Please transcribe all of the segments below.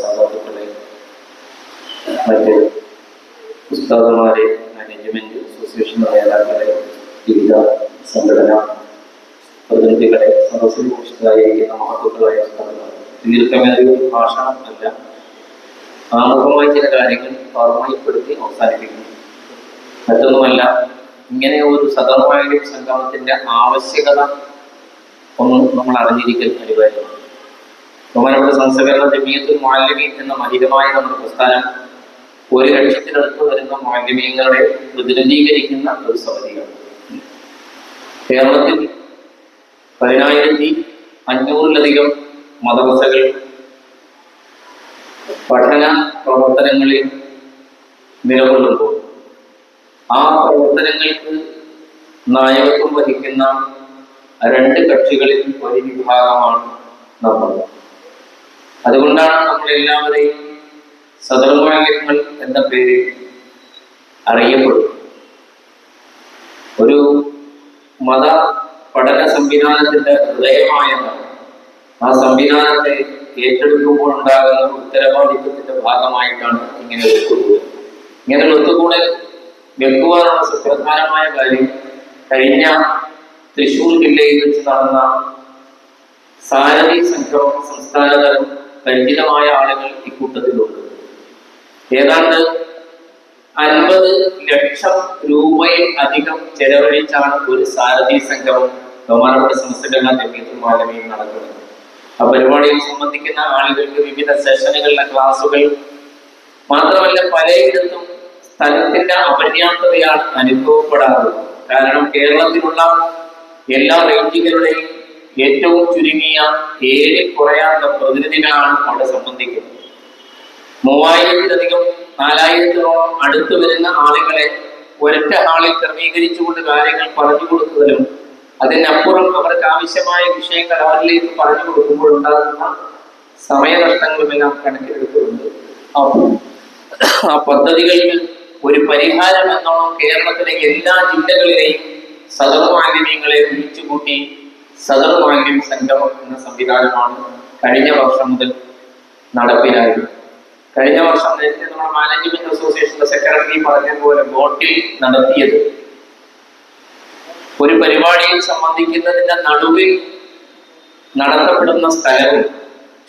സഹോദരങ്ങളെ മറ്റ് ഉസ്താദന്മാരെ management association നേതാക്കളെ വിവിധ സംഘടന പ്രതിനിധികളെ സദസ്സിൽ ഉസ്താദന്മാർ ദീർഘമേറിയ ഒരു ഭാഷ അല്ല. ആമുഖമായി ചില കാര്യങ്ങൾ ഓർമ്മയപ്പെടുത്തി അവസാനിപ്പിക്കുന്നു. മറ്റൊന്നുമല്ല ഇങ്ങനെ ഒരു സദർമായ സംഗമത്തിന്റെ ആവശ്യകത ഒന്ന് നമ്മൾ അറിഞ്ഞിരിക്കൽ അനിവാര്യമാണ്. ബഹുമാനപ്പെട്ട സംസ്കരണ ജമീയത്തുൽ മാലിന്യം എന്ന മഹിതമായ നമ്മുടെ പ്രസ്ഥാനം ഒരു ലക്ഷത്തിനടുത്ത് വരുന്ന മാലിന്യങ്ങളെ പ്രതിനിധീകരിക്കുന്ന ഒരു സമിതിയാണ്. കേരളത്തിൽ പതിനായിരത്തി അഞ്ഞൂറിലധികം മദ്രസകൾ പഠന പ്രവർത്തനങ്ങളിൽ നിലകൊള്ളുമ്പോൾ ആ പ്രവർത്തനങ്ങൾക്ക് നായകത്വം വഹിക്കുന്ന രണ്ട് കക്ഷികളിൽ ഒരു വിഭാഗമാണ് നമ്മൾ. അതുകൊണ്ടാണ് നമ്മൾ എല്ലാവരെയും സദർമാലിന്യങ്ങൾ എന്ന പേരിൽ അറിയപ്പെടുന്നത്. ഒരു മത പഠന സംവിധാനത്തിന്റെ ഹൃദയമായതാണ്. ആ സംവിധാനത്തെ ഏറ്റെടുക്കുമ്പോൾ ഉണ്ടാകുന്ന ഉത്തരവാദിത്വത്തിന്റെ ഭാഗമായിട്ടാണ് ഇങ്ങനെ ഒത്തുകൂടുന്നത് ഇങ്ങനെ ഒത്തുകൂടൽ വെക്കുവാനുള്ള സുപ്രധാനമായ കാര്യം കഴിഞ്ഞ തൃശൂർ ജില്ലയിൽ വെച്ച് നടന്ന സാരഥി സംഘം സംസ്ഥാനതലം പരിചിതമായ ആളുകൾ ഇക്കൂട്ടത്തിലുണ്ട് ഏതാണ്ട് അൻപത് ലക്ഷം രൂപയിൽ അധികം ചെലവഴിച്ചാണ് ഒരു സാരഥി സംഗമം ബഹുമാനപ്പെട്ട സംസ്ഥകളുടെ ജമീയത്തുൽ മാലമയിൽ നടക്കുന്നത് ആ പരിപാടിയിൽ സംബന്ധിക്കുന്ന ആളുകൾക്ക് വിവിധ സെഷനുകളിലെ ക്ലാസുകൾ മാത്രമല്ല പലയിടത്തും സ്ഥലത്തിന്റെ അപര്യാപ്തതയാണ് അനുഭവപ്പെടാറുള്ളത്. കാരണം കേരളത്തിലുള്ള എല്ലാ റേഞ്ചുകളുടെയും ഏറ്റവും ചുരുങ്ങിയ ഏഴ് കുറയാത്ത പ്രതിനിധികളാണ് അവിടെ സംബന്ധിക്കുന്നത്. മൂവായിരത്തിലധികം നാലായിരത്തോളം അടുത്തു വരുന്ന ആളുകളെ ഒരൊറ്റ ഹാളിൽ ക്രമീകരിച്ചുകൊണ്ട് കാര്യങ്ങൾ പറഞ്ഞു കൊടുക്കുന്നതിലും അതിനപ്പുറം അവർക്ക് ആവശ്യമായ വിഷയങ്ങൾ അവരിലേക്ക് പറഞ്ഞു കൊടുക്കുമ്പോൾ ഉണ്ടാകുന്ന സമയനഷ്ടങ്ങളുമെല്ലാം അപ്പോൾ ആ പദ്ധതികളിൽ ഒരു പരിഹാരം എന്നോണം കേരളത്തിലെ എല്ലാ ജില്ലകളിലെയും സദർ വിളിച്ചുകൂട്ടി സദർ ബാങ്കിംഗ് സംഗമം എന്ന സംവിധാനമാണ് കഴിഞ്ഞ വർഷം മുതൽ നടപ്പിലായത്. കഴിഞ്ഞ വർഷം നേരത്തെ നമ്മുടെ മാനേജ്മെന്റ് അസോസിയേഷന്റെ സെക്രട്ടറി പറഞ്ഞതുപോലെ ബോട്ടിൽ നടത്തിയത്. ഒരു പരിപാടിയിൽ സംബന്ധിക്കുന്നതിന്റെ നടുവിൽ നടത്തപ്പെടുന്ന സ്ഥലവും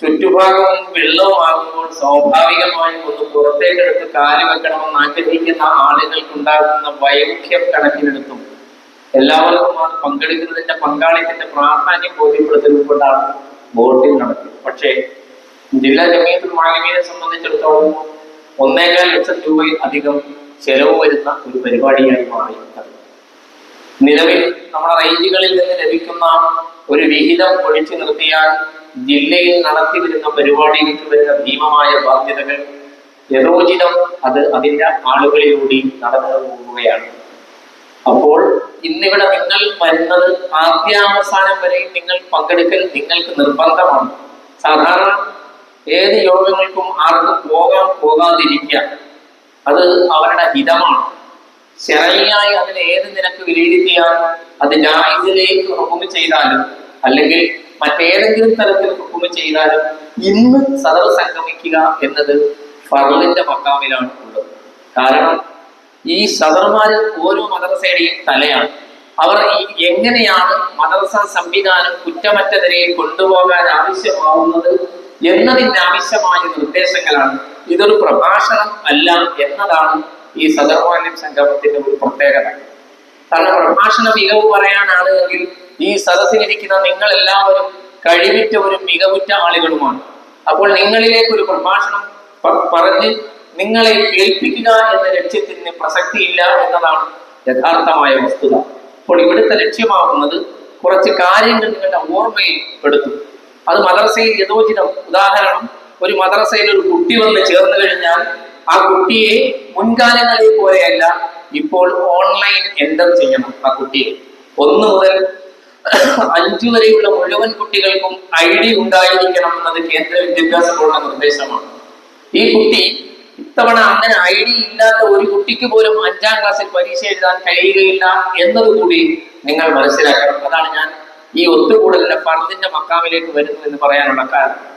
ചുറ്റുഭാഗവും വെള്ളവുമാകുമ്പോൾ സ്വാഭാവികമായും ഒന്ന് പുറത്തേക്കെടുത്ത് കാൽ വെക്കണമെന്ന് ആഗ്രഹിക്കുന്ന ആളുകൾക്കുണ്ടാകുന്ന വൈമുഖ്യം കണക്കിലെടുത്തും എല്ലാവർക്കും അത് പങ്കെടുക്കുന്നതിന്റെ പങ്കാളിത്തത്തിന്റെ പ്രാധാന്യം ബോധ്യപ്പെടുത്തുന്നതുകൊണ്ടാണ് ബോട്ടിൽ നടത്തിയത്. പക്ഷേ ജില്ലാ ജമീയത്തുൽ മാലിന്യനെ സംബന്ധിച്ചിടത്തോളം ഒന്നേകാൽ ലക്ഷം രൂപയിൽ അധികം ചെലവ് വരുന്ന ഒരു പരിപാടിയായി മാറി. നിലവിൽ നമ്മുടെ റേഞ്ചുകളിൽ നിന്ന് ലഭിക്കുന്ന ഒരു വിഹിതം ഒഴിച്ചു നിർത്തിയാൽ ജില്ലയിൽ നടത്തി വരുന്ന പരിപാടിയിലേക്ക് വരുന്ന ഭീമമായ ബാധ്യതകൾ യഥോചിതം അത് അതിന്റെ ആളുകളിലൂടെ നടന്നു പോവുകയാണ് അപ്പോൾ ഇന്നിവിടെ നിങ്ങൾ വരുന്നത് ആദ്യാവസാനം വരെയും നിങ്ങൾ പങ്കെടുക്കൽ നിങ്ങൾക്ക് നിർബന്ധമാണ്. സാധാരണ ഏത് യോഗങ്ങൾക്കും ആർക്കും പോകാം പോകാതിരിക്കാം അത് അവരുടെ ഹിതമാണ്. ശരണിയായി അതിനെ ഏത് നിനക്ക് വിലയിരുത്തിയാൽ അത് ജായിസിലേക്ക് ഹുക്കുമ ചെയ്താലും അല്ലെങ്കിൽ മറ്റേതെങ്കിലും തരത്തിൽ ഹുക്കുമ ചെയ്താലും ഇന്ന് സദവ് സംഗമിക്കുക എന്നത് ഫറലിന്റെ മക്കാമിലാണ് ഉള്ളത്. കാരണം ഈ സദർമാര് ഓരോ മദ്രസയുടെയും തലയാണ്. അവർ എങ്ങനെയാണ് മദ്രസ സംവിധാനം കുറ്റമറ്റ നിലയിൽ കൊണ്ടുപോകാൻ ആവശ്യമാവുന്നത് എന്നതിന് ആവശ്യമായ നിർദ്ദേശങ്ങളാണ്. ഇതൊരു പ്രഭാഷണം അല്ല എന്നതാണ് ഈ സദർമാലിം സംഗമത്തിന്റെ ഒരു പ്രത്യേകത. കാരണം പ്രഭാഷണ മികവ് പറയാനാണെങ്കിൽ ഈ സദസ്സിലിരിക്കുന്ന നിങ്ങൾ എല്ലാവരും കഴിവിറ്റവരും മികവുറ്റ ആളുകളുമാണ്. അപ്പോൾ നിങ്ങളിലേക്ക് ഒരു പ്രഭാഷണം പറഞ്ഞ് നിങ്ങളെ കേൾപ്പിക്കുക എന്ന ലക്ഷ്യത്തിന് പ്രസക്തിയില്ല എന്നതാണ് യഥാർത്ഥമായ വസ്തുത. അപ്പോൾ ഇവിടുത്തെ ലക്ഷ്യമാകുന്നത് കുറച്ച് കാര്യങ്ങൾ നിങ്ങളുടെ ഓർമ്മയിൽ പെടുത്തും. അത് മദ്രസയിൽ യഥോചിതം ഉദാഹരണം. ഒരു മദ്രസയിൽ ഒരു കുട്ടി വന്ന് ചേർന്ന് കഴിഞ്ഞാൽ ആ കുട്ടിയെ മുൻകാലങ്ങളിൽ പോലെയല്ല ഇപ്പോൾ ഓൺലൈൻ എന്റർ ചെയ്യണം ആ കുട്ടിയെ. ഒന്ന് മുതൽ അഞ്ചു വരെയുള്ള മുഴുവൻ കുട്ടികൾക്കും ഐ ഡി ഉണ്ടായിരിക്കണം എന്നത് കേന്ദ്ര വിദ്യാഭ്യാസ നിർദ്ദേശമാണ്. ഈ കുട്ടി ഇത്തവണ അങ്ങനെ ഐ ഡി ഇല്ലാത്ത ഒരു കുട്ടിക്ക് പോലും അഞ്ചാം ക്ലാസ്സിൽ പരീക്ഷ എഴുതാൻ കഴിയുകയില്ല എന്നതുകൂടി നിങ്ങൾ മനസ്സിലാക്കണം. അതാണ് ഞാൻ ഈ ഒത്തുകൂടലിന്റെ ഫർദിന്റെ മക്കാമിലേക്ക് വരുന്നു എന്ന് പറയാനുള്ള കാരണം.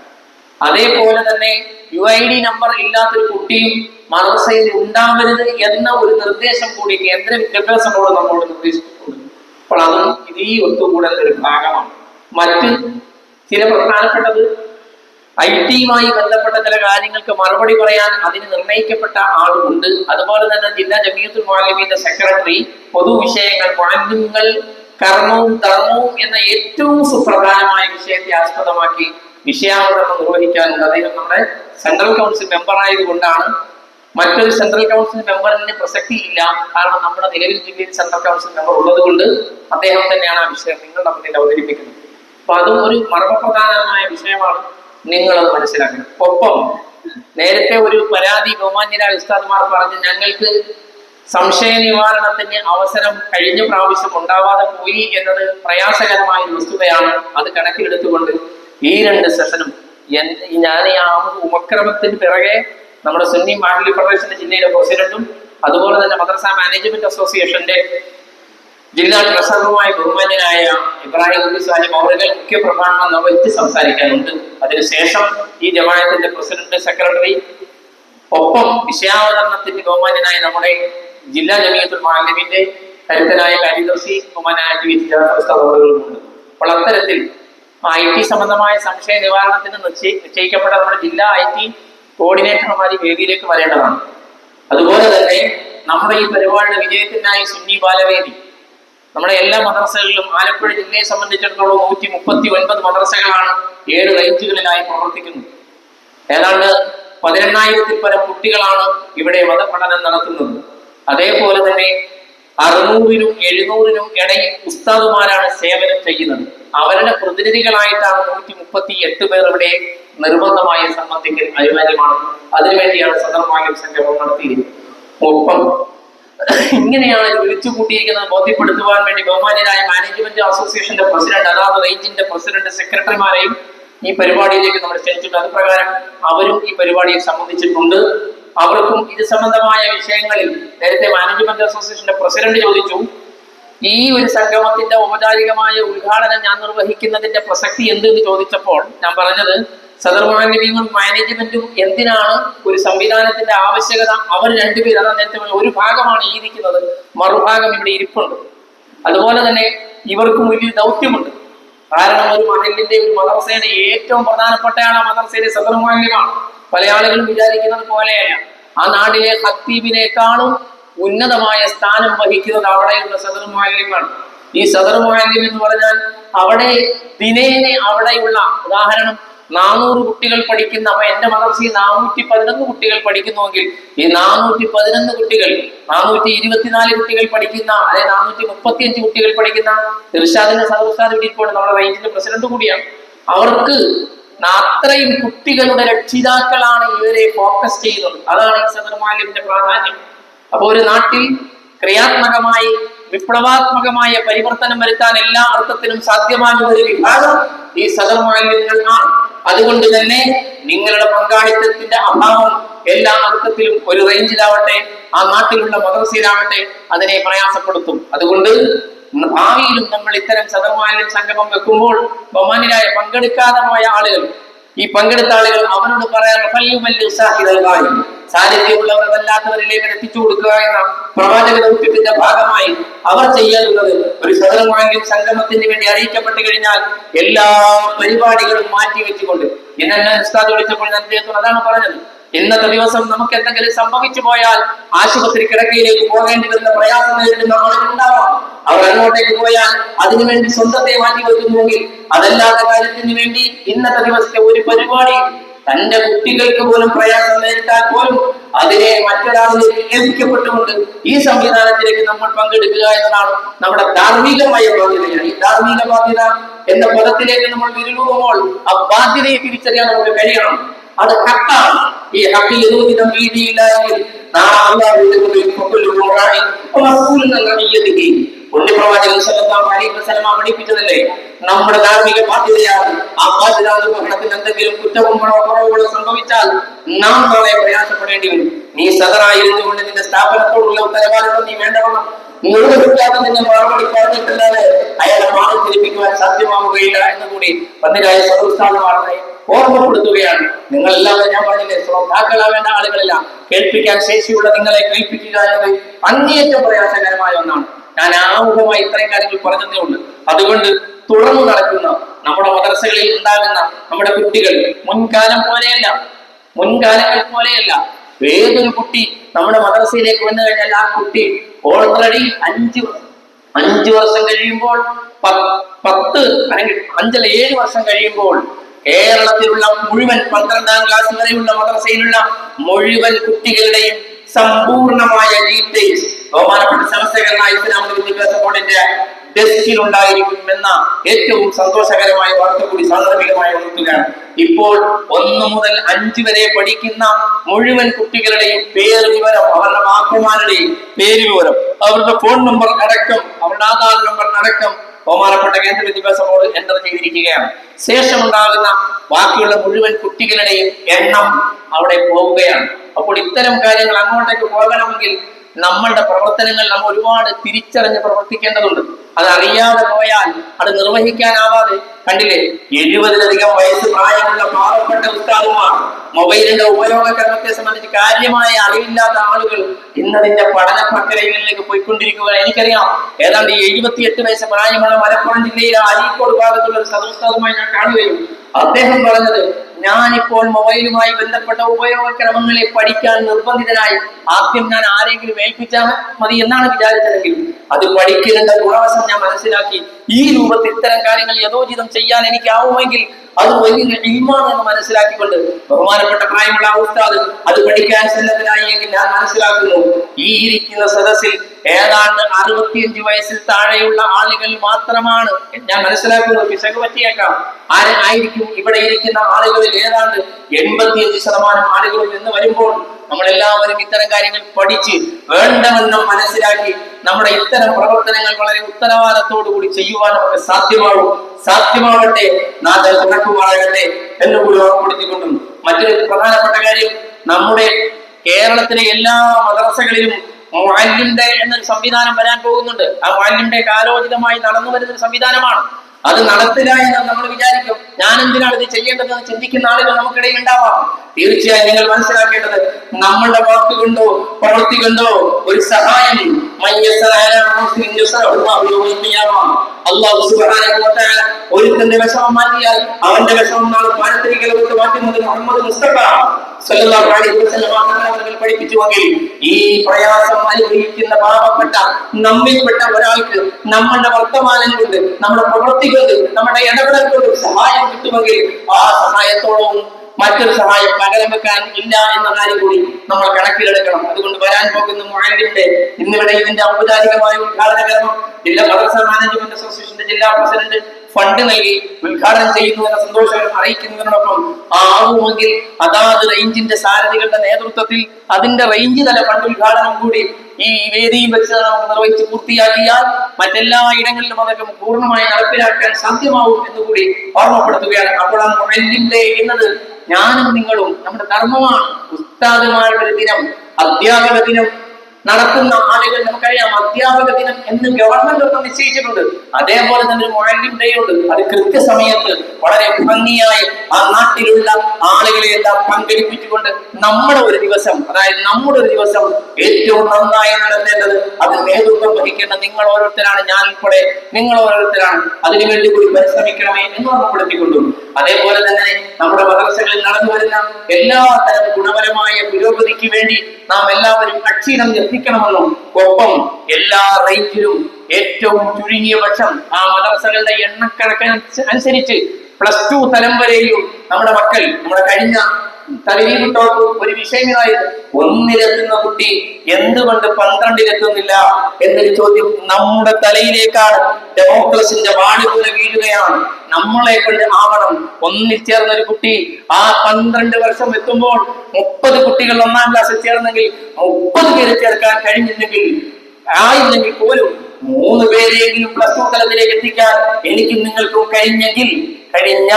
അതേപോലെ തന്നെ യു ഐ ഡി നമ്പർ ഇല്ലാത്തൊരു കുട്ടിയും മദ്രസയിൽ ഉണ്ടാവരുത് എന്ന ഒരു നിർദ്ദേശം കൂടി കേന്ദ്ര വിദ്യാഭ്യാസ ബോർഡ് നമ്മളോട് നിർദ്ദേശിച്ചിട്ടുണ്ട്. അപ്പോൾ അതും ഇത് ഈ ഒത്തുകൂടലിന്റെ ഒരു ഭാഗമാണ്. മറ്റ് ചില പ്രധാനപ്പെട്ടത് ഐ ടിയുമായി ബന്ധപ്പെട്ട ചില കാര്യങ്ങൾക്ക് മറുപടി പറയാൻ അതിന് നിർണയിക്കപ്പെട്ട ആളുണ്ട് അതുപോലെ തന്നെ ജില്ലാ ജമീയത്തുൽ മാലിമിന്റെ സെക്രട്ടറി പൊതുവിഷയങ്ങൾ മാലിന്യങ്ങൾ കർമ്മവും ധർമ്മവും എന്ന ഏറ്റവും സുപ്രധാനമായ വിഷയത്തെ ആസ്പദമാക്കി വിഷയാവതരണം നിർവഹിക്കാനുണ്ട്. അദ്ദേഹം നമ്മുടെ സെൻട്രൽ കൗൺസിൽ മെമ്പർ ആയതുകൊണ്ടാണ്. മറ്റൊരു സെൻട്രൽ കൗൺസിൽ മെമ്പറിന് പ്രസക്തി ഇല്ല കാരണം നമ്മുടെ നിലവിൽ ജില്ലയിൽ സെൻട്രൽ കൗൺസിൽ മെമ്പർ ഉള്ളതുകൊണ്ട് അദ്ദേഹം തന്നെയാണ് ആ വിഷയം നിങ്ങൾ നമ്മളിൽ അവതരിപ്പിക്കുന്നത്. അപ്പൊ അതും ഒരു മർമ്മപ്രധാനമായ വിഷയമാണ്. നിങ്ങളത് മനസ്സിലാക്കണം. ഒപ്പം നേരത്തെ ഒരു പരാതി ബഹുമാന്യരായ ഉസ്താദ്മാർ പറഞ്ഞ് ഞങ്ങൾക്ക് സംശയ നിവാരണത്തിന് അവസരം കഴിഞ്ഞ പ്രാവശ്യം ഉണ്ടാവാതെ പോയി എന്നത് പ്രയാസകരമായ വസ്തുതയാണ് അത് കണക്കിലെടുത്തുകൊണ്ട് ഈ രണ്ട് സെഷനും. ഞാൻ ഈ ആ ഉപക്രമത്തിന് പിറകെ നമ്മുടെ സുന്നി മാഹലി ഫെഡറേഷന്റെ ജില്ലയിലെ പ്രസിഡന്റും അതുപോലെ തന്നെ മദ്രസ മാനേജ്മെന്റ് അസോസിയേഷന്റെ ജില്ലാ പ്രസംഗവുമായി ബഹുമാന്യനായ ഇബ്രാഹിം നബി സാഹിബ് മുഖ്യ പ്രഭാഷണം നിർവഹിച്ച് സംസാരിക്കാനുണ്ട്. അതിനുശേഷം ഈ ജമാഅത്തിന്റെ പ്രസിഡന്റ് സെക്രട്ടറി ഒപ്പം വിഷയാവതരണത്തിന്റെ ബഹുമാന്യനായ നമ്മുടെ ജില്ലാ ജമീയത്തുൽ മാലിമിന്റെ കരുത്തനായ കാര്യദർശി ബഹുമാനായ ജില്ലാതസ്ഥകളുമുണ്ട് അപ്പോൾ അത്തരത്തിൽ ഐ ടി സംബന്ധമായ സംശയ നിവാരണത്തിന് നിശ്ചയിക്കപ്പെട്ട നമ്മുടെ ജില്ലാ ഐ ടി കോർഡിനേറ്റർമാർ വേദിയിലേക്ക് വരേണ്ടതാണ്. അതുപോലെ തന്നെ നമ്മുടെ ഈ പരിപാടിയുടെ വിജയത്തിനായി സുന്നി ബാലവേദി നമ്മുടെ എല്ലാ മദ്രസകളിലും ആലപ്പുഴ ജില്ലയെ സംബന്ധിച്ചിടത്തോളം നൂറ്റി മുപ്പത്തി ഒൻപത് മദ്രസകളാണ് ഏഴ് റേഞ്ചുകളിലായി പ്രവർത്തിക്കുന്നത്. ഏതാണ്ട് പതിനെണ്ണായിരത്തിൽ പരം കുട്ടികളാണ് ഇവിടെ മതപഠനം നടത്തുന്നത്. അതേപോലെ തന്നെ അറുന്നൂറിനും എഴുന്നൂറിനും ഇടയിൽ ഉസ്താദുമാരാണ് സേവനം ചെയ്യുന്നത്. അവരുടെ പ്രതിനിധികളായിട്ടാണ് നൂറ്റി മുപ്പത്തി എട്ട് പേർ ഇവിടെ നിർബന്ധമായി സംബന്ധിക്കൽ അനിവാര്യമാണ്. അതിനുവേണ്ടിയാണ് സദർമായും സംഗമം നടത്തിയിരിക്കുന്നത് ഒപ്പം ഇങ്ങനെയാണ് വിളിച്ചു കൂട്ടിയിരിക്കുന്നത് ബോധ്യപ്പെടുത്തുവാൻ വേണ്ടി ബഹുമാന്യരായ മാനേജ്മെന്റ് അസോസിയേഷന്റെ പ്രസിഡന്റ് അതാത് റേഞ്ചിന്റെ പ്രസിഡന്റ് സെക്രട്ടറിമാരെയും ഈ പരിപാടിയിലേക്ക് നമ്മൾ ക്ഷണിച്ചിട്ടുണ്ട്. അതുപ്രകാരം അവരും ഈ പരിപാടിയിൽ സംബന്ധിച്ചിട്ടുണ്ട്. അവർക്കും ഇത് സംബന്ധമായ വിഷയങ്ങളിൽ നേരത്തെ മാനേജ്മെന്റ് അസോസിയേഷന്റെ പ്രസിഡന്റ് ചോദിച്ചു ഈ ഒരു സംഗമത്തിന്റെ ഔപചാരികമായ ഉദ്ഘാടനം ഞാൻ നിർവഹിക്കുന്നതിന്റെ പ്രസക്തി എന്ത് എന്ന് ചോദിച്ചപ്പോൾ ഞാൻ പറഞ്ഞത് മാനവീയങ്ങളും മാനേജ്മെന്റും എന്തിനാണ് ഒരു സംവിധാനത്തിന്റെ ആവശ്യകത? അവർ രണ്ടുപേരും അതാ നേരത്തെ ഒരു ഭാഗമാണ് ഈ ഇരിക്കുന്നത്. മറുഭാഗം ഇവിടെ ഇരിപ്പുണ്ട്. അതുപോലെ തന്നെ ഇവർക്ക് മുന്നിൽ ദൗത്യമുണ്ട്. കാരണം ഒരു മഹലിന്റെ ഒരു മദർസയുടെ ഏറ്റവും പ്രധാനപ്പെട്ടയാണ് ആ മദർസയിലെ മാലിന്യമാണ് പല ആളുകളും വിചാരിക്കുന്നത് പോലെയല്ല ആ നാട്ടിലെ ഹത്തീബിനേക്കാളും ഉന്നതമായ സ്ഥാനം വഹിക്കുന്നത് അവിടെയുള്ള സദർ മാലിന്യമാണ് ഈ സദർ മാലിന്യം എന്ന് പറഞ്ഞാൽ അവിടെ ദിനേനെ അവിടെയുള്ള ഉദാഹരണം നാനൂറ് കുട്ടികൾ പഠിക്കുന്ന അപ്പൊ എന്റെ മദർസയിൽ നാനൂറ്റി പതിനൊന്ന് കുട്ടികൾ പഠിക്കുന്നുവെങ്കിൽ ഈ നാനൂറ്റി പതിനൊന്ന് കുട്ടികൾ നാനൂറ്റി ഇരുപത്തിനാല് കുട്ടികൾ പഠിക്കുന്ന അല്ലെ നാനൂറ്റി മുപ്പത്തിയഞ്ച് കുട്ടികൾ പഠിക്കുന്ന ഇർഷാദിന്റെ സദർസാദ് വീട്ടിൽ നമ്മുടെ റേഞ്ചിന്റെ പ്രസിഡന്റ് കൂടിയാണ്. അവർക്ക് അത്രയും കുട്ടികളുടെ രക്ഷിതാക്കളാണ് ഇവരെ ഫോക്കസ് ചെയ്യുന്നത്. അതാണ് ഈ സദർമാലിന്റെ പ്രാധാന്യം. അപ്പൊ ഒരു നാട്ടിൽ ക്രിയാത്മകമായി വിപ്ലവാത്മകമായ പരിവർത്തനം വരുത്താൻ എല്ലാ അർത്ഥത്തിലും സാധ്യമാകുന്ന ഒരു വിഭാഗം ഈ സദർമാലിന്യങ്ങൾ ആണ്. അതുകൊണ്ട് തന്നെ നിങ്ങളുടെ പങ്കാളിത്തത്തിന്റെ അഭാവം എല്ലാ അർത്ഥത്തിലും ഒരു റേഞ്ചിലാവട്ടെ ആ നാട്ടിലുള്ള മദർസയിലാവട്ടെ അതിനെ പ്രയാസപ്പെടുത്തും. അതുകൊണ്ട് ഭാവിയിലും നമ്മൾ ഇത്തരം സദർമാലിന്യം സംഗമം വെക്കുമ്പോൾ ബഹുമാനിലായ പങ്കെടുക്കാതെ പോയ ആളുകൾ ഈ പങ്കെടുത്ത ആളുകൾ അവരോട് പറയാൻ സാന്നിധ്യമുള്ളവർ എത്തിച്ചു കൊടുക്കുക എന്ന പ്രവാചക ദൗത്യത്തിന്റെ ഭാഗമായി അവർ ചെയ്യാനുള്ളത് ഒരു സദർമാലിന്യം സംഗമത്തിന് വേണ്ടി അറിയിക്കപ്പെട്ട് കഴിഞ്ഞാൽ എല്ലാ പരിപാടികളും മാറ്റി വെച്ചുകൊണ്ട് എന്നെ ഉസ്താദ് വിളിച്ചപ്പോൾ ഞാൻ അദ്ദേഹത്തോട് അതാണ് പറഞ്ഞത്. ഇന്നത്തെ ദിവസം നമുക്ക് എന്തെങ്കിലും സംഭവിച്ചു പോയാൽ ആശുപത്രി കിടക്കയിലേക്ക് പോകേണ്ടി വരുന്ന പ്രയാസം നേരിടുന്ന ആളുകളുണ്ടാവാം അവർ അങ്ങോട്ടേക്ക് പോയാൽ അതിനുവേണ്ടി സ്വന്തത്തെ മാറ്റി വെക്കുന്നുവെങ്കിൽ അതല്ലാത്ത കാര്യത്തിന് വേണ്ടി ഇന്നത്തെ ദിവസത്തെ ഒരു പരിപാടി തന്റെ കുട്ടികൾക്ക് പോലും പ്രയാസം നേരിട്ടാൽ പോലും അതിനെ മറ്റൊരാളിലേക്ക് ഏൽപ്പിക്കപ്പെട്ടുകൊണ്ട് ഈ സംവിധാനത്തിലേക്ക് നമ്മൾ പങ്കെടുക്കുക എന്നതാണ് നമ്മുടെ ധാർമ്മികമായ ബാധ്യതയാണ്. ഈ ധാർമ്മിക ബാധ്യത എന്ന പദത്തിലേക്ക് നമ്മൾ വിരലുമ്പോൾ ആ ബാധ്യതയെ തിരിച്ചറിയാൻ നമുക്ക് കഴിയണം. അത് ഹക്കാണ്. ഈ ഹക്കിൽ യോജിതം രീതിയില്ല എങ്കിൽ നാളെ പുണ്യപ്രവാചകൻ അലൈഹി വസല്ലമ പഠിപ്പിച്ചതല്ലേ? നമ്മുടെ ധാർമ്മിക ബാധ്യതയാണ് ആ ബാധ്യത നിർവഹണത്തിന് എന്തെങ്കിലും കുറ്റവും കുറവുകളോ സംഭവിച്ചാൽ നാം നാളെ പ്രയാസപ്പെടേണ്ടി വരും. നീ സദറായിരുന്നു കൊണ്ട് നിന്റെ സ്ഥാപനത്തോടുള്ള ഉത്തരവാദിത്വം നീ വേണ്ടവണ്ണം നിർവഹിക്കാതെ നിന്നെ മറുപടി പറഞ്ഞിട്ടില്ലാതെ അയാളെ മാറി തിരിപ്പിക്കുവാൻ സാധ്യമാവുകയില്ല എന്ന് കൂടി പന്നിരായ സദുസ്ഥാനമാണെന്ന് ഓർമ്മപ്പെടുത്തുകയാണ്. നിങ്ങൾ എല്ലാവരും ഞാൻ പറഞ്ഞില്ലേ ശ്രോതാക്കളാവേണ്ട ആളുകളെല്ലാം. കേൾപ്പിക്കാൻ ശേഷിയുള്ള നിങ്ങളെ കേൾപ്പിക്കുക എന്നത് അങ്ങേയറ്റം പ്രയാസകരമായ ഒന്നാണ്. ഞാൻ ആമുഖമായി ഇത്രയും കാര്യങ്ങൾ പറഞ്ഞതേ ഉള്ളൂ. അതുകൊണ്ട് തുറന്നു നടക്കുന്ന നമ്മുടെ മദർസകളിൽ ഉണ്ടാകുന്ന നമ്മുടെ കുട്ടികൾ മുൻകാലം പോലെയല്ല മുൻകാലങ്ങൾ പോലെയല്ല. ഏതൊരു കുട്ടി നമ്മുടെ മദർസയിലേക്ക് വന്നു കഴിഞ്ഞാൽ ആ കുട്ടി ഓൾറെഡി അഞ്ച് അഞ്ചു വർഷം കഴിയുമ്പോൾ പത്ത് അല്ലെങ്കിൽ അഞ്ചല്ല ഏഴ് വർഷം കഴിയുമ്പോൾ കേരളത്തിലുള്ള മുഴുവൻ പന്ത്രണ്ടാം ക്ലാസ് വരെയുള്ള മദ്രസയിലുള്ള മുഴുവൻ കുട്ടികളുടെയും സമ്പൂർണമായ ഡീറ്റെയിൽസ് ബഹുമാനപ്പെട്ട സംസ്ഥകളായ ഇസ്ലാമിക വിദ്യാഭ്യാസ ഡെസ്കിൽ ഉണ്ടായിരിക്കുമെന്ന ഏറ്റവും സന്തോഷകരമായ വാർത്ത കൂടി സാധാരണമായ ഉണർത്തുകയാണ് ഇപ്പോൾ ഒന്ന് മുതൽ അഞ്ച് വരെ പഠിക്കുന്ന മുഴുവൻ കുട്ടികളുടെയും പേര് വിവരം അവരുടെ മാപ്പുമാരുടെയും പേര് വിവരം അവരുടെ ഫോൺ നമ്പർ അടക്കം അവരുടെ ആധാർ നമ്പർ അടക്കം ബഹുമാനപ്പെട്ട കേന്ദ്ര വിദ്യാഭ്യാസ ബോർഡ് എന്റർ ചെയ്തിരിക്കുകയാണ്. ശേഷമുണ്ടാകുന്ന ബാക്കിയുള്ള മുഴുവൻ കുട്ടികളുടെയും എണ്ണം അവിടെ പോവുകയാണ്. അപ്പോൾ ഇത്തരം കാര്യങ്ങൾ അങ്ങോട്ടേക്ക് പോകണമെങ്കിൽ നമ്മളുടെ പ്രവർത്തനങ്ങൾ നമ്മൾ ഒരുപാട് തിരിച്ചറിഞ്ഞ് പ്രവർത്തിക്കേണ്ടതുണ്ട്. അത് അറിയാതെ പോയാൽ അത് നിർവഹിക്കാനാവാതെ. കണ്ടില്ലേ? എഴുപതിലധികം വയസ്സ് പ്രായമുള്ള പാവപ്പെട്ട ഉസ്താദുമാർ മൊബൈലിന്റെ ഉപയോഗക്രമത്തെ സംബന്ധിച്ച് കാര്യമായ അറിവില്ലാത്ത ആളുകൾ ഇന്നതിന്റെ പഠന പ്രക്രിയകളിലേക്ക് പോയിക്കൊണ്ടിരിക്കുകയാണ്. എനിക്കറിയാം. ഏതാണ്ട് എഴുപത്തിയെട്ട് വയസ്സ് പ്രായമുള്ള മലപ്പുറം ജില്ലയിലെ അരീക്കോട് ഭാഗത്തുള്ള ഒരു സദസ്താദുമായി ഞാൻ കാണുകയും അദ്ദേഹം പറഞ്ഞത് ഞാനിപ്പോൾ മൊബൈലുമായി ബന്ധപ്പെട്ട ഉപയോഗക്രമങ്ങളെ പഠിക്കാൻ നിർബന്ധിതനായി ആദ്യം ഞാൻ ആരെങ്കിലും ഏൽപ്പിച്ചാൽ മതി എന്നാണ് വിചാരിച്ചതെങ്കിൽ അത് പഠിക്കേണ്ട ഗുണവശം ഞാൻ മനസ്സിലാക്കി. ഈ രൂപത്തിൽ ഇത്തരം കാര്യങ്ങൾ യഥോചിതം ചെയ്യാൻ എനിക്കാവുമെങ്കിൽ അത് വലിയ ഇൽമാണ് എന്ന് മനസ്സിലാക്കിക്കൊണ്ട് ബഹുമാനപ്പെട്ട പ്രായമുള്ള ഉസ്താദ് അത് പഠിക്കാൻ സന്നദ്ധനായി എങ്കിൽ ഞാൻ മനസ്സിലാക്കുന്നു. ഈ ഇരിക്കുന്ന സദസ്സിൽ ഏതാണ്ട് അറുപത്തിയഞ്ച് വയസ്സിൽ താഴെയുള്ള ആളുകൾ മാത്രമാണ്. ഞാൻ മനസ്സിലാക്കുന്നത് പിശക് പറ്റിയേക്കാം. ആരായിരിക്കും ഇവിടെ ഇരിക്കുന്ന ആളുകളിൽ ഏതാണ്ട് എൺപത്തിയഞ്ച് ശതമാനം ആളുകളും എന്ന് വരുമ്പോൾ നമ്മൾ എല്ലാവരും ഇത്തരം കാര്യങ്ങൾ പഠിച്ച് വേണ്ടവണ്ണം മനസ്സിലാക്കി നമ്മുടെ ഇത്തരം പ്രവർത്തനങ്ങൾ വളരെ ഉത്തരവാദത്തോടു കൂടി ചെയ്യുവാൻ നമുക്ക് സാധ്യമാവും. സാധ്യമാവട്ടെ നാഥ തുണക്കുമാറാകട്ടെ എന്ന് കൂടി ഓർമ്മപ്പെടുത്തിക്കൊണ്ടും മറ്റൊരു പ്രധാനപ്പെട്ട കാര്യം നമ്മുടെ കേരളത്തിലെ എല്ലാ മദ്രസകളിലും മുഅല്ലിം എന്നൊരു സംവിധാനം വരാൻ പോകുന്നുണ്ട്. ആ മുഅല്ലിം കാലോചിതമായി നടന്നു വരുന്ന ഒരു സംവിധാനമാണ്. അത് നടത്തില്ല എന്ന് നമ്മൾ വിചാരിക്കും. ഞാൻ എന്തിനാണ് ഇത് ചെയ്യേണ്ടതെന്ന് ചിന്തിക്കുന്ന ആളുകൾ നമുക്കിടയിൽ ഉണ്ടാവാം. തീർച്ചയായും നിങ്ങൾ മനസ്സിലാക്കേണ്ടത് നമ്മളുടെ വാക്കുകൊണ്ടോ പ്രവൃത്തി കൊണ്ടോ ഒരു സഹായം അള്ളാഹു ഒരുത്തന്റെ വിഷമം മാറ്റിയാൽ അവന്റെ വിഷമം നാളെ പാരത്രികളോട്ട് മാറ്റുന്നത് മുഹമ്മദ് മുസ്തഫ പഠിപ്പിച്ചുവെങ്കിൽ ഈ പ്രയാസം അനുഭവിക്കുന്ന പാവപ്പെട്ട നമ്മിൽപ്പെട്ട ഒരാൾക്ക് നമ്മളുടെ വർത്തമാനം കൊണ്ട് നമ്മുടെ പ്രവൃത്തി കൊണ്ട് നമ്മുടെ ഇടപെടൽ കൊണ്ട് സഹായം കിട്ടുമെങ്കിൽ ആ സഹായത്തോളം മറ്റൊരു സഹായം പകരം വെക്കാൻ ഇല്ല എന്ന കാര്യം കൂടി നമ്മൾ കണക്കിലെടുക്കണം. അതുകൊണ്ട് വരാൻ പോകുന്ന മുഴലിന്റെ ഇന്നിവിടെ ഇതിന്റെ ഔപചാരികമായ ഉദ്ഘാടന കർമ്മം ജില്ലാ മദ്രസ മാനേജ്മെന്റ് അസോസിയേഷന്റെ ജില്ലാ പ്രസിഡന്റ് ഫണ്ട് നൽകി ഉദ്ഘാടനം ചെയ്യുന്നു എന്ന സന്തോഷം അറിയിക്കുന്നതിനോടൊപ്പം ആവുമെങ്കിൽ അതാത് റേഞ്ചിന്റെ സാരഥികളുടെ നേതൃത്വത്തിൽ അതിന്റെ റേഞ്ച് തല ഫണ്ട് ഉദ്ഘാടനം കൂടി ഈ വേദിയിൽ വെച്ച് നിർവഹിച്ച് പൂർത്തിയാക്കിയാൽ മറ്റെല്ലാ ഇടങ്ങളിലും അതൊക്കെ പൂർണമായി നടപ്പിലാക്കാൻ സാധ്യമാവും എന്നുകൂടി ഓർമ്മപ്പെടുത്തുകയാണ്. അപ്പോഴാണ് മൊബൈലിന്റെ എന്നത് ഞാനും നിങ്ങളും നമ്മുടെ ധർമ്മമാണ് ഉസ്താദുമാരുടെ ദിനം അധ്യാപക ദിനം നടത്തുന്ന ആളുകൾ നമുക്കറിയാം. അധ്യാപക ദിനം എന്ന് ഗവൺമെന്റ് ഒക്കെ നിശ്ചയിച്ചിട്ടുണ്ട്. അതേപോലെ തന്നെ ഒരു മൊഴലിം ഡേ ഉണ്ട്. അത് കൃത്യസമയത്ത് വളരെ ഭംഗിയായി ആ നാട്ടിലുള്ള ആളുകളെ എല്ലാം പങ്കെടുപ്പിച്ചുകൊണ്ട് നമ്മുടെ ഒരു ദിവസം അതായത് നമ്മുടെ ഒരു ദിവസം ഏറ്റവും നന്നായി നടത്തേണ്ടത് അത് നേതൃത്വം വഹിക്കേണ്ട നിങ്ങൾ ഓരോരുത്തരാണ്. ഞാൻ ഉൾപ്പെടെ നിങ്ങൾ ഓരോരുത്തരാണ്. അതിനുവേണ്ടി കൂടി പരിശ്രമിക്കണമേ എന്ന് ഓർമ്മപ്പെടുത്തിക്കൊണ്ടും. അതേപോലെ തന്നെ നമ്മുടെ മദ്രസകളിൽ നടന്നു വരുന്ന എല്ലാ തരം ഗുണപരമായ പുരോഗതിക്ക് വേണ്ടി നാം എല്ലാവരും അക്ഷീണം എത്തിക്കണമെന്നും ഒപ്പം എല്ലാ റേറ്റിലും ഏറ്റവും ചുരുങ്ങിയ പക്ഷം ആ മദ്രസകളുടെ എണ്ണക്കണക്കനുസരിച്ച് പ്ലസ് ടു തലം വരെയും നമ്മുടെ മക്കൾ നമ്മുടെ കഴിഞ്ഞ തലവീപ് ടോപ്പ് ഒരു വിഷയമായത് ഒന്നിലെത്തുന്ന കുട്ടി എന്തുകൊണ്ട് പന്ത്രണ്ടിലെത്തുന്നില്ല എന്നൊരു ചോദ്യം നമ്മുടെ തലയിലേക്കാണ്. ഡെമോക്രസിന്റെ വാടുപോലെ വീഴുകയാണ്. നമ്മളെ കൊണ്ട് ആവണം ഒന്നിൽ ചേർന്ന ഒരു കുട്ടി. ആ പന്ത്രണ്ട് വർഷം എത്തുമ്പോൾ മുപ്പത് കുട്ടികൾ ഒന്നാം ക്ലാസ്സിൽ ചേർന്നെങ്കിൽ മുപ്പത് പേര് ചേർക്കാൻ കഴിഞ്ഞില്ലെങ്കിൽ ആയില്ലെങ്കിൽ പോലും മൂന്ന് പേരെയെങ്കിലും പ്ലസ് ടു തലത്തിലേക്ക് എത്തിക്കാൻ എനിക്കും നിങ്ങൾക്കും കഴിഞ്ഞെങ്കിൽ കഴിഞ്ഞ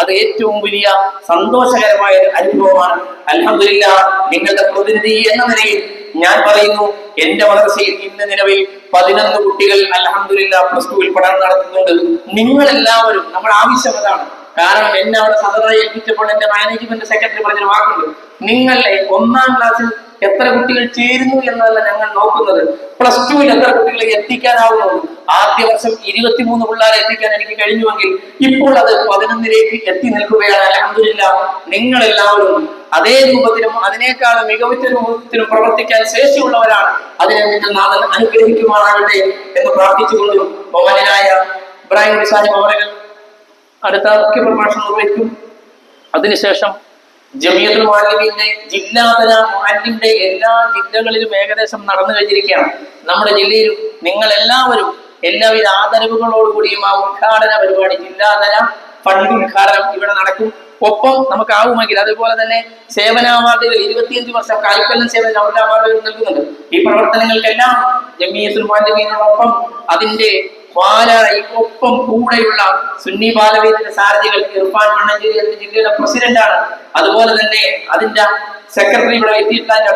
അത് ഏറ്റവും വലിയ സന്തോഷകരമായ ഒരു അനുഭവമാണ്. അൽഹംദുലില്ലാ നിങ്ങളുടെ പ്രതിനിധി എന്ന നിലയിൽ ഞാൻ പറയുന്നു എന്റെ മദർസയിൽ ഇന്ന് നിലവിൽ പതിനൊന്ന് കുട്ടികൾ അൽഹംദുലില്ലാ പ്ലസ് പഠനം നടത്തുന്നുണ്ട്. നിങ്ങൾ എല്ലാവരും നമ്മുടെ ആവശ്യം കാരണം എന്നെ അവിടെ സദറ ഏൽപ്പിച്ചപ്പോൾ എന്റെ മാനേജ്മെന്റ് സെക്രട്ടറി പറഞ്ഞൊരു വാക്കുണ്ട്. നിങ്ങളെ ഒന്നാം ക്ലാസ്സിൽ എത്ര കുട്ടികൾ ചേരുന്നു എന്നല്ല ഞങ്ങൾ നോക്കുന്നത്. പ്ലസ് ടുവിൽ എത്ര കുട്ടികളെ എത്തിക്കാനാവുന്നു? ആദ്യ വർഷം ഇരുപത്തിമൂന്ന് പിള്ളേരെ എത്തിക്കാൻ എനിക്ക് കഴിഞ്ഞുവെങ്കിൽ ഇപ്പോൾ അത് പതിനൊന്നിലേക്ക് എത്തി നിൽക്കുകയാണ്. അലഹമില്ല നിങ്ങൾ എല്ലാവരും അതേ രൂപത്തിലും അതിനേക്കാൾ മികവുറ്റ രൂപത്തിലും പ്രവർത്തിക്കാൻ ശേഷിയുള്ളവരാണ് അതിനെ നിങ്ങൾ നാഥൻ അനുഗ്രഹിക്കുമാറാകട്ടെ എന്ന് പ്രാർത്ഥിച്ചുകൊണ്ട് ബഹുമാനായ ഇബ്രാഹിം സാഹിബ് അവരകൾ അടുത്ത മുഖ്യപ്രഭാഷണം നിർവഹിക്കും. അതിനുശേഷം ജമിയത്തുൽ ജില്ലാതല മുഅല്ലിമിന്റെ എല്ലാ ജില്ലകളിലും ഏകദേശം നടന്നു കഴിഞ്ഞിരിക്കുകയാണ്. നമ്മുടെ ജില്ലയിൽ നിങ്ങൾ എല്ലാവരും എല്ലാവിധ ആദരവുകളോടുകൂടിയും ആ ഉദ്ഘാടന പരിപാടി ജില്ലാതല ഫണ്ട് ഉദ്ഘാടനം ഇവിടെ നടക്കും. ഒപ്പം നമുക്കാവുമെങ്കിൽ അതുപോലെ തന്നെ സേവന അവാർഡുകൾ ഇരുപത്തിയഞ്ച് വർഷം കാൽക്കൊല്ലം സേവന അവാർഡുകൾ നൽകുന്നുണ്ട്. ഈ പ്രവർത്തനങ്ങൾക്കെല്ലാം മുഅല്ലിമീനോടൊപ്പം അതിന്റെ ഒപ്പം കൂടെയുള്ള സുന്നി ബാലവേദിന്റെ സാരഥികൾ ഇർഫാൻ മണ്ണഞ്ചേരി എന്ന ജില്ലയുടെ പ്രസിഡന്റാണ് അതുപോലെ തന്നെ അതിന്റെ സെക്രട്ടറി ഇവിടെ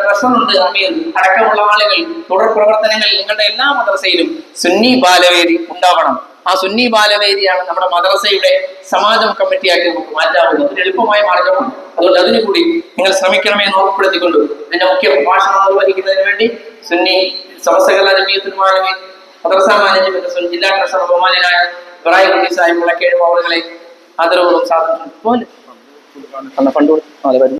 ട്രഷറർ ഉണ്ട് അമീർ. അടക്കമുള്ള ആളുകൾ തുടർ പ്രവർത്തനങ്ങൾ നിങ്ങളുടെ എല്ലാ മദ്രസയിലും സുന്നി ബാലവേദി ഉണ്ടാവണം. ആ സുന്നി ബാലവേദിയാണ് നമ്മുടെ മദ്രസയുടെ സമാജം കമ്മിറ്റിയാക്കി നമുക്ക് മാറ്റാവുന്നത്. ഒരു എളുപ്പമായ മാർഗമാണ്. അതുകൊണ്ട് അതിനു കൂടി നിങ്ങൾ ശ്രമിക്കണമെന്ന് ഓർമ്മപ്പെടുത്തിക്കൊണ്ട് ഇതിന്റെ മുഖ്യ പ്രഭാഷണം നിർവഹിക്കുന്നതിന് വേണ്ടി സുന്നി സമസ്തകല ജമീയത്തുൽ മാലമി മദ്രസ മാനേജ്മെന്റ് സൊ- ജില്ലാ ട്രഷറർ ബഹുമാനായ ഇബ്രാഹിം സാഹിബ് മുളക്കേഴും അവരുടെ ആദരവുകളും സാധിച്ചു പോലെ